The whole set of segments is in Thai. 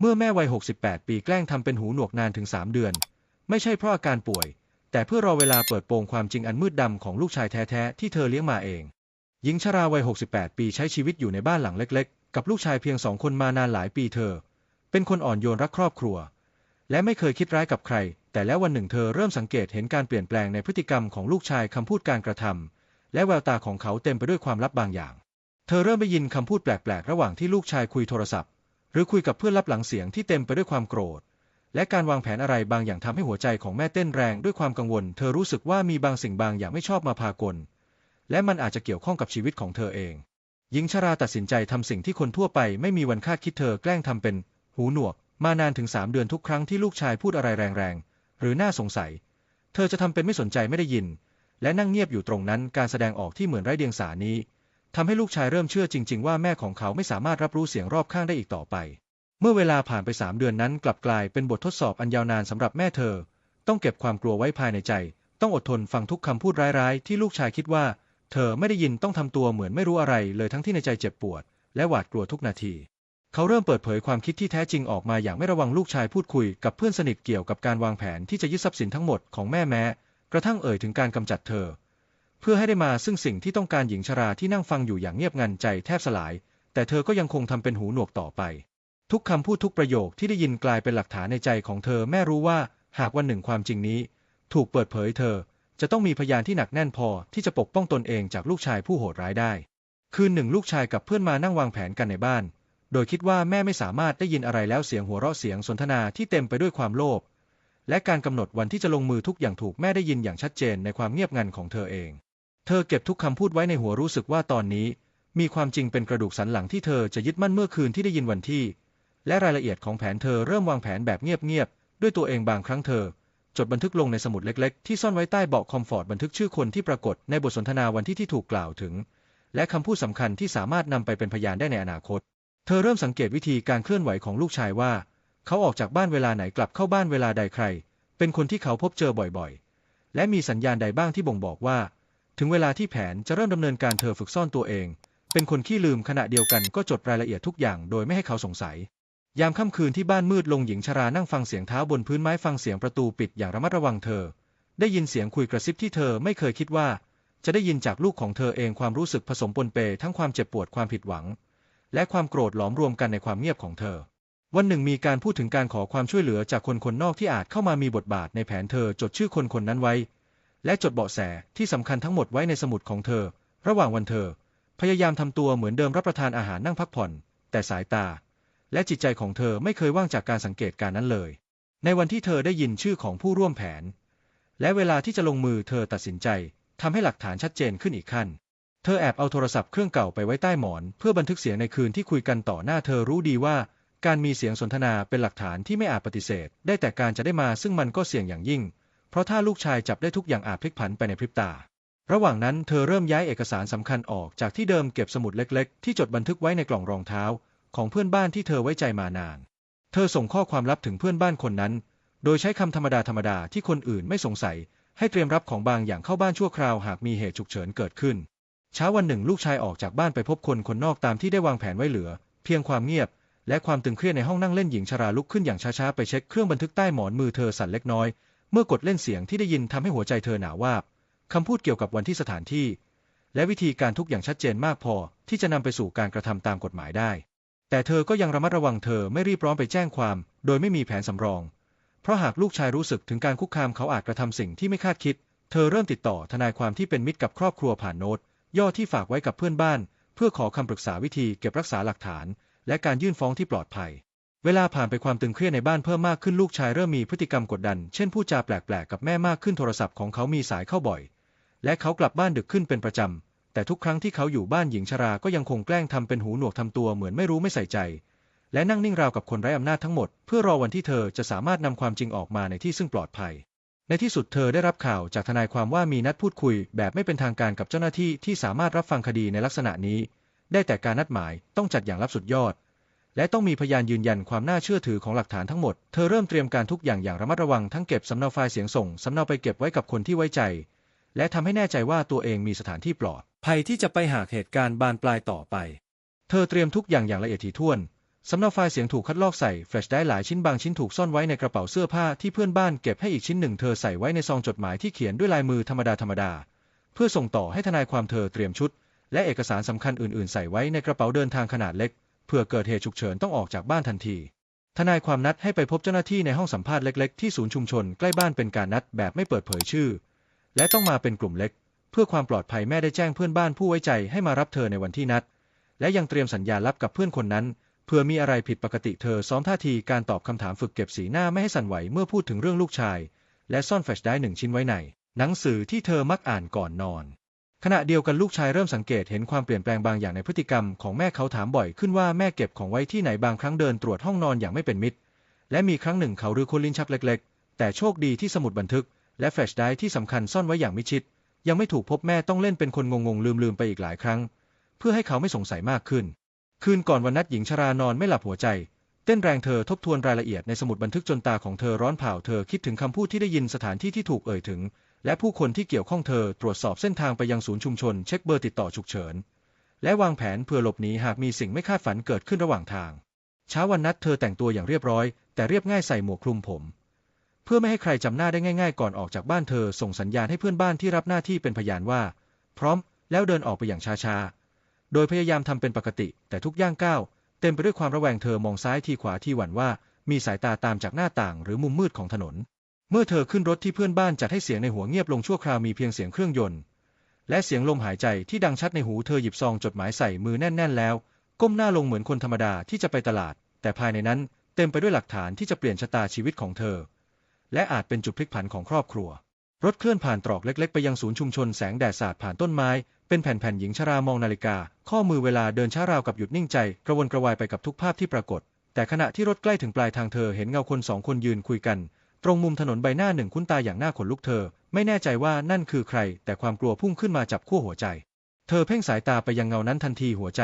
เมื่อแม่วัย 68 ปีแกล้งทำเป็นหูหนวกนานถึง 3 เดือน ไม่ใช่เพราะอาการป่วย แต่เพื่อรอเวลาเปิดโปงความจริงอันมืดดำของลูกชายแท้ๆ ที่เธอเลี้ยงมาเอง หญิงชราวัย 68 ปีใช้ชีวิตอยู่ในบ้านหลังเล็ก ๆ กับลูกชายเพียงสองคนมานานหลายปีเธอ เป็นคนอ่อนโยนรักครอบครัว และไม่เคยคิดร้ายกับใคร แต่แล้ววันหนึ่งเธอเริ่มสังเกตเห็นการเปลี่ยนแปลงในพฤติกรรมของลูกชายคำพูดการกระทำและแววตาของเขาเต็มไปด้วยความลับบางอย่าง เธอเริ่มได้ยินคำพูดแปลกๆ ระหว่างที่ลูกชายคุยโทรศัพท์ รือคุยกับเพื่อนลับหลังเสียงที่เต็มไปด้วยความโกรธ และการวางแผนอะไรบางอย่างทำให้หัวใจของแม่เต้นแรงด้วยความกังวล เธอรู้สึกว่ามีบางสิ่งบางอย่างไม่ชอบมาพากล และมันอาจจะเกี่ยวข้องกับชีวิตของเธอเอง หญิงชราตัดสินใจทำสิ่งที่คนทั่วไปไม่มีวันคาดคิดเธอแกล้งทำเป็น หูหนวก มานานถึงสามเดือนทุกครั้งที่ลูกชายพูดอะไรแรงๆหรือน่าสงสัย เธอจะทำเป็นไม่สนใจไม่ได้ยิน และนั่งเงียบอยู่ตรงนั้นการแสดงออกที่เหมือนไร้เดียงสานี้ ทำให้ลูกชายเริ่มเชื่อจริง ๆ ว่าแม่ของเขาไม่สามารถรับรู้เสียงรอบข้างได้อีกต่อไป เมื่อเวลาผ่านไปสามเดือนนั้นกลับกลายเป็นบททดสอบอันยาวนานสำหรับแม่เธอ ต้องเก็บความกลัวไว้ภายในใจ ต้องอดทนฟังทุกคำพูดร้ายๆ ที่ลูกชายคิดว่า เธอไม่ได้ยินต้องทำตัวเหมือนไม่รู้อะไรเลยทั้งที่ในใจเจ็บปวด และหวาดกลัวทุกนาทีเขาเริ่มเปิดเผยความคิดที่แท้จริงออกมาอย่างไม่ระวังลูกชายพูดคุยกับเพื่อนสนิทเกี่ยวกับการวางแผนที่จะยึดทรัพย์สินทั้งหมดของแม่แม้ กระทั่งเอ่ยถึงการกำจัดเธอ เพื่อให้ได้มาซึ่งสิ่งที่ต้องการหญิงชราที่นั่งฟังอยู่อย่างเงียบงันใจแทบสลาย แต่เธอก็ยังคงทำเป็นหูหนวกต่อไป ทุกคำพูดทุกประโยคที่ได้ยินกลายเป็นหลักฐานในใจของเธอแม่รู้ว่า หากวันหนึ่งความจริงนี้ ถูกเปิดเผยเธอ จะต้องมีพยานที่หนักแน่นพอที่จะปกป้องตนเองจากลูกชายผู้โหดร้ายได้ คืนหนึ่งลูกชายกับเพื่อนมานั่งวางแผนกันในบ้าน โดยคิดว่าแม่ไม่สามารถได้ยินอะไรแล้วเสียงหัวเราะเสียงสนทนาที่เต็มไปด้วยความโลภและการกำหนดวันที่จะลงมือทุกอย่างถูกแม่ได้ยินอย่างชัดเจนในความเงียบงันของเธอเอง เธอเก็บทุกคำพูดไว้ในหัวรู้สึกว่าตอนนี้ มีความจริงเป็นกระดูกสันหลังที่เธอจะยึดมั่นเมื่อคืนที่ได้ยินวันที่ และรายละเอียดของแผนเธอเริ่มวางแผนแบบเงียบๆด้วยตัวเองบางครั้งเธอ จดบันทึกลงในสมุดเล็ก ๆ ที่ซ่อนไว้ใต้เบาะคอมฟอร์ตบันทึกชื่อคนที่ปรากฏในบทสนทนาวันที่ที่ถูกกล่าวถึง และคำพูดสำคัญที่สามารถนำไปเป็นพยานได้ในอนาคต เธอเริ่มสังเกตวิธีการเคลื่อนไหวของลูกชายว่า เขาออกจากบ้านเวลาไหนกลับเข้าบ้านเวลาใดใคร เป็นคนที่เขาพบเจอบ่อยๆ และมีสัญญาณใดบ้างที่บ่งบอกว่า ถึงเวลาที่แผนจะเริ่มดำเนินการเธอฝึกซ่อนตัวเอง เป็นคนขี้ลืมขณะเดียวกันก็จดรายละเอียดทุกอย่างโดยไม่ให้เขาสงสัย ยามค่ำคืนที่บ้านมืดลงหญิงชรานั่งฟังเสียงเท้าบนพื้นไม้ฟังเสียงประตูปิดอย่างระมัดระวังเธอ ได้ยินเสียงคุยกระซิบที่เธอไม่เคยคิดว่า จะได้ยินจากลูกของเธอเองความรู้สึกผสมปนเปทั้งความเจ็บปวดความผิดหวัง และความโกรธหลอมรวมกันในความเงียบของเธอ วันหนึ่งมีการพูดถึงการขอความช่วยเหลือจากคนคนนอกที่อาจเข้ามามีบทบาทในแผนเธอจดชื่อคนคนนั้นไว้ และจดเบาะแสที่สำคัญทั้งหมดไว้ในสมุดของเธอ ระหว่างวันเธอ พยายามทำตัวเหมือนเดิมรับประทานอาหารนั่งพักผ่อน แต่สายตา และจิตใจของเธอไม่เคยว่างจากการสังเกตการนั้นเลย ในวันที่เธอได้ยินชื่อของผู้ร่วมแผน และเวลาที่จะลงมือเธอตัดสินใจทำให้หลักฐานชัดเจนขึ้นอีกขั้น เธอแอบเอาโทรศัพท์เครื่องเก่าไปไว้ใต้หมอนเพื่อบันทึกเสียงในคืนที่คุยกันต่อหน้าเธอรู้ดีว่าการมีเสียงสนทนาเป็นหลักฐานที่ไม่อาจปฏิเสธ ได้แต่การจะได้มาซึ่งมันก็เสี่ยงอย่างยิ่ง เพราะถ้าลูกชายจับได้ทุกอย่างอาจพลิกผันไปในพริบตา ระหว่างนั้นเธอเริ่มย้ายเอกสารสำคัญออกจากที่เดิมเก็บสมุดเล็ก ๆ ที่จดบันทึกไว้ในกล่องรองเท้า ของเพื่อนบ้านที่เธอไว้ใจมานาน เธอส่งข้อความลับถึงเพื่อนบ้านคนนั้น โดยใช้คำธรรมดาธรรมดาที่คนอื่นไม่สงสัย ให้เตรียมรับของบางอย่างเข้าบ้านชั่วคราวหากมีเหตุฉุกเฉินเกิดขึ้น เช้าวันหนึ่งลูกชายออกจากบ้านไปพบคนคนนอกตามที่ได้วางแผนไว้เหลือ เพียงความเงียบและความตึงเครียดในห้องนั่งเล่นหญิงชราลุกขึ้นอย่างช้าๆไปเช็คเครื่องบันทึกใต้หมอนมือเธอสั่นเล็กน้อย เมื่อกดเล่นเสียงที่ได้ยินทำให้หัวใจเธอหนาววาบคำพูดเกี่ยวกับวันที่สถานที่ และวิธีการทุกอย่างชัดเจนมากพอที่จะนำไปสู่การกระทำตามกฎหมายได้ แต่เธอก็ยังระมัดระวังเธอไม่รีบร้อนไปแจ้งความ โดยไม่มีแผนสำรอง เพราะหากลูกชายรู้สึกถึงการคุกคามเขาอาจกระทำสิ่งที่ไม่คาดคิด เธอเริ่มติดต่อทนายความที่เป็นมิตรกับครอบครัวผ่านโน้ต ย่อที่ฝากไว้กับเพื่อนบ้าน เพื่อขอคำปรึกษาวิธีเก็บรักษาหลักฐาน และการยื่นฟ้องที่ปลอดภัย เวลาผ่านไปความตึงเครียดในบ้านเพิ่มมากขึ้นลูกชายเริ่มมีพฤติกรรมกดดัน เช่นพูดจาแปลกๆ กับแม่มากขึ้นโทรศัพท์ของเขามีสายเข้าบ่อย และเขากลับบ้านดึกขึ้นเป็นประจำ แต่ทุกครั้งที่เขาอยู่บ้านหญิงชราก็ยังคงแกล้งทำเป็นหูหนวกทำตัวเหมือนไม่รู้ไม่ใส่ใจ และนั่งนิ่งราวกับคนไร้อำนาจทั้งหมด เพื่อรอวันที่เธอจะสามารถนำความจริงออกมาในที่ซึ่งปลอดภัย ในที่สุดเธอได้รับข่าวจากทนายความว่ามีนัดพูดคุย แบบไม่เป็นทางการกับเจ้าหน้าที่ที่สามารถรับฟังคดีในลักษณะนี้ ได้แต่การนัดหมายต้องจัดอย่างลับสุดยอด และต้องมีพยานยืนยันความน่าเชื่อถือของหลักฐานทั้งหมด เธอเริ่มเตรียมการทุกอย่างอย่างระมัดระวังทั้งเก็บสำเนาไฟล์เสียงส่งสำเนาไปเก็บไว้กับคนที่ไว้ใจ และทำให้แน่ใจว่าตัวเองมีสถานที่ปลอด ภัยที่จะไปหากเหตุการณ์บานปลายต่อไป เธอเตรียมทุกอย่างอย่างละเอียดถี่ถ้วนสำเนาไฟล์เสียงถูกคัดลอกใส่แฟลชได้หลายชิ้นบางชิ้นถูกซ่อนไว้ในกระเป๋าเสื้อผ้าที่เพื่อนบ้านเก็บให้อีกชิ้นหนึ่งเธอใส่ไว้ในซองจดหมายที่เขียนด้วยลายมือธรรมดาธรรมดาเพื่อส่งต่อให้ทนายความเธอเตรียมชุด และเอกสารสำคัญอื่น ๆ ใส่ไว้ในกระเป๋าเดินทางขนาดเล็ก เพื่อเกิดเหตุฉุกเฉินต้องออกจากบ้านทันที ทนายความนัดให้ไปพบเจ้าหน้าที่ในห้องสัมภาษณ์เล็กๆ ที่ศูนย์ชุมชนใกล้บ้านเป็นการนัดแบบไม่เปิดเผยชื่อ และต้องมาเป็นกลุ่มเล็ก เพื่อความปลอดภัยแม่ได้แจ้งเพื่อนบ้านผู้ไว้ใจให้มารับเธอในวันที่นัด และยังเตรียมสัญญาลับกับเพื่อนคนนั้นเพื่อมีอะไรผิดปกติเธอซ้อมท่าทีการตอบคำถามฝึกเก็บสีหน้าไม่ให้สั่นไหวเมื่อพูดถึงเรื่องลูกชาย และซ่อนแฟลชได้หนึ่งชิ้นไว้ในหนังสือที่เธอมักอ่านก่อนนอน ขณะเดียวกันลูกชายเริ่มสังเกตเห็นความเปลี่ยนแปลงบางอย่างในพฤติกรรมของแม่เขาถามบ่อยขึ้นว่าแม่เก็บของไว้ที่ไหนบางครั้งเดินตรวจห้องนอนอย่างไม่เป็นมิตร และมีครั้งหนึ่งเขารื้อค้นลิ้นชักเล็ก ๆ แต่โชคดีที่สมุดบันทึก และแฟลชไดร์ที่สำคัญซ่อนไว้อย่างมิชิด ยังไม่ถูกพบแม่ต้องเล่นเป็นคนงงๆลืมๆไปอีกหลายครั้ง เพื่อให้เขาไม่สงสัยมากขึ้น คืนก่อนวันนัดหญิงชรานอนไม่หลับหัวใจ เต้นแรงเธอทบทวนรายละเอียดในสมุดบันทึกจนตาของเธอร้อนเผาเธอคิดถึงคำพูดที่ได้ยินสถานที่ที่ถูกเอ่ยถึง และผู้คนที่เกี่ยวข้องเธอตรวจสอบเส้นทางไปยังศูนย์ชุมชนเช็คเบอร์ติดต่อฉุกเฉิน และวางแผนเพื่อหลบหนีหากมีสิ่งไม่คาดฝันเกิดขึ้นระหว่างทาง เช้าวันนัดเธอแต่งตัวอย่างเรียบร้อย แต่เรียบง่ายใส่หมวกคลุมผม เพื่อไม่ให้ใครจำหน้าได้ง่าย ๆ ก่อนออกจากบ้านเธอส่งสัญญาณให้เพื่อนบ้านที่รับหน้าที่เป็นพยานว่า พร้อมแล้วเดินออกไปอย่างช้าๆ โดยพยายามทำเป็นปกติ แต่ทุกย่างก้าวเต็มไปด้วยความระแวงเธอมองซ้ายทีขวาทีหวั่นว่า มีสายตาตามจากหน้าต่างหรือมุมมืดของถนน เมื่อเธอขึ้นรถที่เพื่อนบ้านจัดให้เสียงในหัวเงียบลงชั่วคราวมีเพียงเสียงเครื่องยนต์ และเสียงลมหายใจที่ดังชัดในหูเธอหยิบซองจดหมายใส่มือแน่น ๆ แล้ว ก้มหน้าลงเหมือนคนธรรมดาที่จะไปตลาด แต่ภายในนั้นเต็มไปด้วยหลักฐานที่จะเปลี่ยนชะตาชีวิตของเธอ และอาจเป็นจุดพลิกผันของครอบครัว รถเคลื่อนผ่านตรอกเล็ก ๆ ไปยังศูนย์ชุมชนแสงแดดสาดผ่านต้นไม้ เป็นแผ่นๆหญิงชรามองนาฬิกา ข้อมือเวลาเดินช้าราวกับหยุดนิ่งใจ กระวนกระวายไปกับทุกภาพที่ปรากฏ แต่ขณะที่รถใกล้ถึงปลายทางเธอเห็นเงาคนสองคนยืนคุยกัน ตรงมุมถนนใบหน้าหนึ่งคุ้นตาอย่างหน้าขนลุกเธอ ไม่แน่ใจว่านั่นคือใคร แต่ความกลัวพุ่งขึ้นมาจับขั้วหัวใจ เธอเพ่งสายตาไปยังเงานั้นทันทีหัวใจ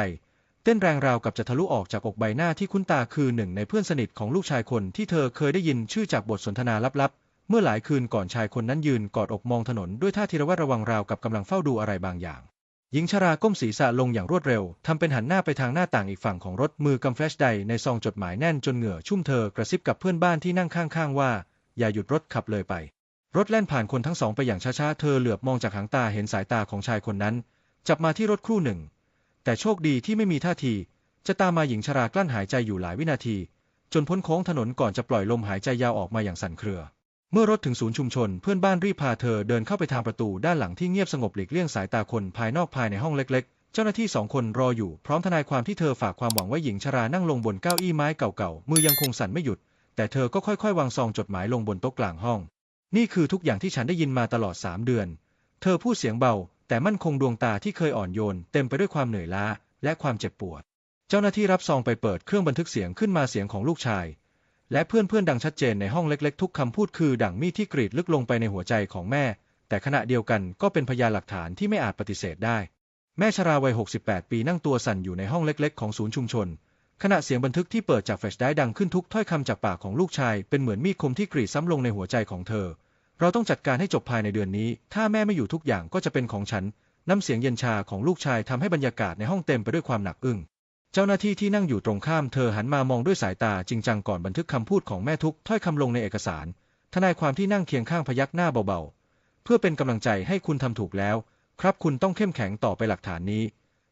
เต้นแรงราวกับจะทะลุออกจากอกใบหน้าที่คุ้นตาคือหนึ่งในเพื่อนสนิทของลูกชายคนที่เธอเคยได้ยินชื่อจากบทสนทนาลับๆ เมื่อหลายคืนก่อนชายคนนั้นยืนกอดอกมองถนนด้วยท่าทีระแวดระวังราวกับกำลังเฝ้าดูอะไรบางอย่างหญิงชราก้มศีรษะลงอย่างรวดเร็ว ทำเป็นหันหน้าไปทางหน้าต่างอีกฝั่งของรถมือกำแฟลชไดในซองจดหมายแน่นจนเหงื่อชุ่มเธอกระซิบกับเพื่อนบ้านที่นั่งข้างๆว่า อย่าหยุดรถขับเลยไป รถแล่นผ่านคนทั้งสองไปอย่างช้าๆ เธอเหลือบมองจากหางตาเห็นสายตาของชายคนนั้น จับมาที่รถครู่หนึ่ง แต่โชคดีที่ไม่มีท่าที จะตามมาหญิงชรากลั้นหายใจอยู่หลายวินาที จนพ้นโค้งถนนก่อนจะปล่อยลมหายใจยาวออกมาอย่างสั่นเครือ เมื่อรถถึงศูนย์ชุมชน เพื่อนบ้านรีบพาเธอเดินเข้าไปทางประตูด้านหลังที่เงียบสงบหลีกเลี่ยงสายตาคนภายนอกภายในห้องเล็กๆเจ้าหน้าที่สองคนรออยู่พร้อมทนายความที่เธอฝากความหวังไว้หญิงชรานั่งลงบนเก้าอี้ไม้เก่าๆ มือยังคงสั่นไม่หยุด แต่เธอก็ค่อยๆ วางซองจดหมายลงบนโต๊ะกลางห้อง นี่คือทุกอย่างที่ฉันได้ยินมาตลอดสามเดือน เธอพูดเสียงเบา แต่มั่นคงดวงตาที่เคยอ่อนโยน เต็มไปด้วยความเหนื่อยล้าและความเจ็บปวด เจ้าหน้าที่รับซองไปเปิดเครื่องบันทึกเสียงขึ้นมาเสียงของลูกชาย และเพื่อนๆดังชัดเจนในห้องเล็กๆ ทุกคำพูดคือดั่งมีดที่กรีดลึกลงไปในหัวใจของแม่ แต่ขณะเดียวกันก็เป็นพยานหลักฐานที่ไม่อาจปฏิเสธได้ แม่ชราวัย 68 ปีนั่งตัวสั่นอยู่ในห้องเล็ก ๆ ของศูนย์ชุมชน ขณะเสียงบันทึกที่เปิดจากแฟลชไดรฟ์ดังขึ้นทุกถ้อยคำจากปากของลูกชาย เป็นเหมือนมีดคมที่กรีดซ้ำลงในหัวใจของเธอ เราต้องจัดการให้จบภายในเดือนนี้ ถ้าแม่ไม่อยู่ทุกอย่างก็จะเป็นของฉัน น้ำเสียงเย็นชาของลูกชายทำให้บรรยากาศในห้องเต็มไปด้วยความหนักอึ้ง เจ้าหน้าที่ที่นั่งอยู่ตรงข้ามเธอหันมามองด้วยสายตาจริงจังก่อนบันทึกคำพูดของแม่ทุกถ้อยคำลงในเอกสาร ทนายความที่นั่งเคียงข้างพยักหน้าเบาๆ เพื่อเป็นกำลังใจให้คุณทำถูกแล้ว ครับคุณต้องเข้มแข็งต่อไปหลักฐานนี้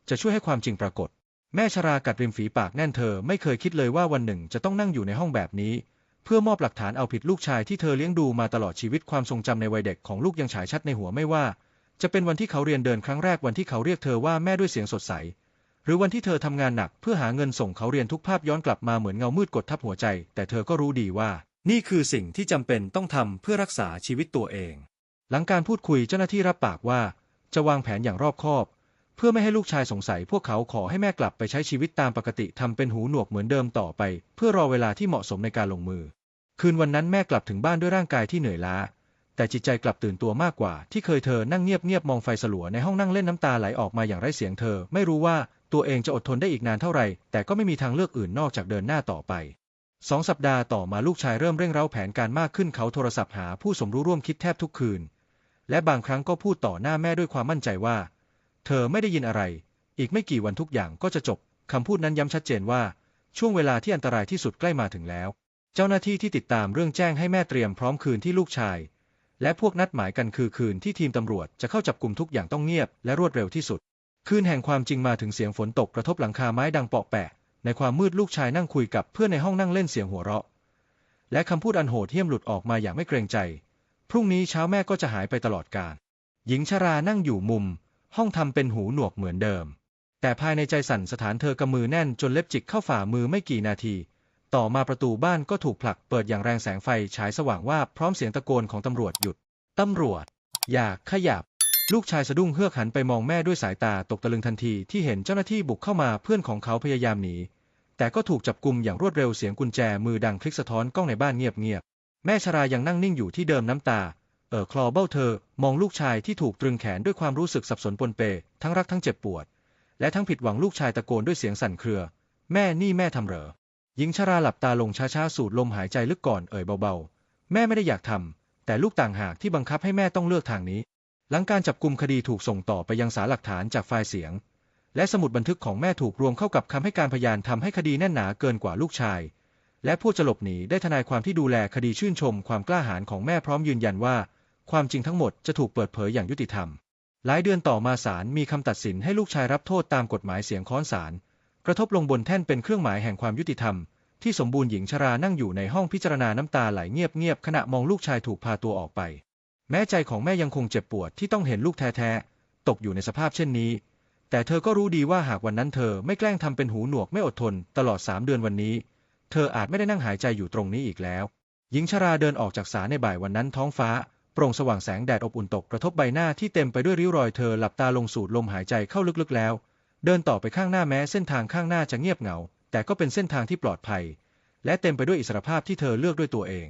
จะช่วยให้ความจริงปรากฏ แม่ชรากัดริมฝีปากแน่นเธอไม่เคยคิดเลยว่าวันหนึ่งจะต้องนั่งอยู่ในห้องแบบนี้ เพื่อมอบหลักฐานเอาผิดลูกชายที่เธอเลี้ยงดูมาตลอดชีวิตความทรงจำในวัยเด็กของลูกยังฉายชัดในหัวไม่ว่า จะเป็นวันที่เขาเรียนเดินครั้งแรกวันที่เขาเรียกเธอว่าแม่ด้วยเสียงสดใส หรือวันที่เธอทำงานหนักเพื่อหาเงินส่งเขาเรียนทุกภาพย้อนกลับมาเหมือนเงามืดกดทับหัวใจ แต่เธอก็รู้ดีว่า นี่คือสิ่งที่จำเป็นต้องทำเพื่อรักษาชีวิตตัวเอง หลังการพูดคุยเจ้าหน้าที่รับปากว่า จะวางแผนอย่างรอบคอบเพื่อไม่ให้ลูกชายสงสัยพวกเขาขอให้แม่กลับไปใช้ชีวิตตามปกติทำเป็นหูหนวกเหมือนเดิมต่อไป เพื่อรอเวลาที่เหมาะสมในการลงมือ คืนวันนั้นแม่กลับถึงบ้านด้วยร่างกายที่เหนื่อยล้า แต่จิตใจกลับตื่นตัวมากกว่า ที่เคยเธอนั่งเงียบๆมองไฟสลัวในห้องนั่งเล่นน้ำตาไหลออกมาอย่างไร้เสียงเธอ ไม่รู้ว่าตัวเองจะอดทนได้อีกนานเท่าไหร่ แต่ก็ไม่มีทางเลือกอื่นนอกจากเดินหน้าต่อไปสองสัปดาห์ต่อมาลูกชายเริ่มเร่งเร้าแผนการมากขึ้นเขาโทรศัพท์หาผู้สมรู้ร่วมคิดแทบทุกคืน และบางครั้งก็พูดต่อหน้าแม่ด้วยความมั่นใจว่า ธอไม่ได้ยินอะไร อีกไม่กี่วันทุกอย่างก็จะจบ คำพูดนั้นย้ำชัดเจนว่า ช่วงเวลาที่อันตรายที่สุดใกล้มาถึงแล้ว เจ้าหน้าที่ที่ติดตามเรื่องแจ้งให้แม่เตรียมพร้อมคืนที่ลูกชาย และพวกนัดหมายกันคือคืนที่ทีมตำรวจจะเข้าจับกลุ่มทุกอย่างต้องเงียบและรวดเร็วที่สุด คืนแห่งความจริงมาถึงเสียงฝนตกกระทบหลังคาไม้ดังเปาะแปะ ในความมืดลูกชายนั่งคุยกับเพื่อนในห้องนั่งเล่นเสียงหัวเราะ และคำพูดอันโหดเหี้ยมหลุดออกมาอย่างไม่เกรงใจ พรุ่งนี้เช้าแม่ก็จะหายไปตลอดกาลหญิงชรานั่งอยู่มุม ห้องทำเป็นหูหนวกเหมือนเดิม แต่ภายในใจสั่นสถานเธอกำมือแน่นจนเล็บจิกเข้าฝ่ามือไม่กี่นาที ต่อมาประตูบ้านก็ถูกผลักเปิดอย่างแรงแสงไฟฉายสว่างว่าพร้อมเสียงตะโกนของตำรวจหยุด ตำรวจ อย่าขยับ ลูกชายสะดุ้งเฮือกหันไปมองแม่ด้วยสายตาตกตะลึงทันทีที่เห็นเจ้าหน้าที่บุกเข้ามาเพื่อนของเขาพยายามหนีแต่ก็ถูกจับกลุมอย่างรวดเร็วเสียงกุญแจมือดังคลิกสะท้อนกล้องในบ้านเงียบๆแม่ชรายังนั่งนิ่งอยู่ที่เดิมน้ำตา เอ่อคลอเบ้าเธอ มองลูกชายที่ถูกตรึงแขนด้วยความรู้สึกสับสนปนเป ทั้งรักทั้งเจ็บปวด และทั้งผิดหวังลูกชายตะโกนด้วยเสียงสั่นเครือ แม่นี่แม่ทำเหรอหญิงชราหลับตาลงช้าๆ สูดลมหายใจลึกก่อนเอ่ยเบาๆ แม่ไม่ได้อยากทำ แต่ลูกต่างหากที่บังคับให้แม่ต้องเลือกทางนี้ หลังการจับกลุ่มคดีถูกส่งต่อไปยังสารหลักฐานจากไฟล์เสียง และสมุดบันทึกของแม่ถูกรวมเข้ากับคำให้การพยานทำให้คดีแน่นหนาเกินกว่าลูกชาย และผู้จะหลบหนีได้ทนายความที่ดูแลคดีชื่นชมความกล้าหาญของแม่พร้อมยืนยันว่า ความจริงทั้งหมดจะถูกเปิดเผยอย่างยุติธรรม หลายเดือนต่อมาศาลมีคำตัดสินให้ลูกชายรับโทษตามกฎหมายเสียงค้อนศาลกระทบลงบนแท่นเป็นเครื่องหมายแห่งความยุติธรรม ที่สมบูรณ์หญิงชรานั่งอยู่ในห้องพิจารณาน้ำตาไหลเงียบๆขณะมองลูกชายถูกพาตัวออกไป แม้ใจของแม่ยังคงเจ็บปวดที่ต้องเห็นลูกแท้ๆตกอยู่ในสภาพเช่นนี้ แต่เธอก็รู้ดีว่าหากวันนั้นเธอไม่แกล้งทำเป็นหูหนวกไม่อดทน ตลอดสามเดือนวันนี้ เธออาจไม่ได้นั่งหายใจอยู่ตรงนี้อีกแล้ว หญิงชราเดินออกจากศาลในบ่ายวันนั้นท้องฟ้า โปร่งสว่างแสงแดดอบอุ่นตกกระทบใบหน้าที่เต็มไปด้วยริ้วรอยเธอหลับตาลงสูดลมหายใจเข้าลึกๆแล้ว เดินต่อไปข้างหน้าแม้เส้นทางข้างหน้าจะเงียบเหงา แต่ก็เป็นเส้นทางที่ปลอดภัย และเต็มไปด้วยอิสรภาพที่เธอเลือกด้วยตัวเอง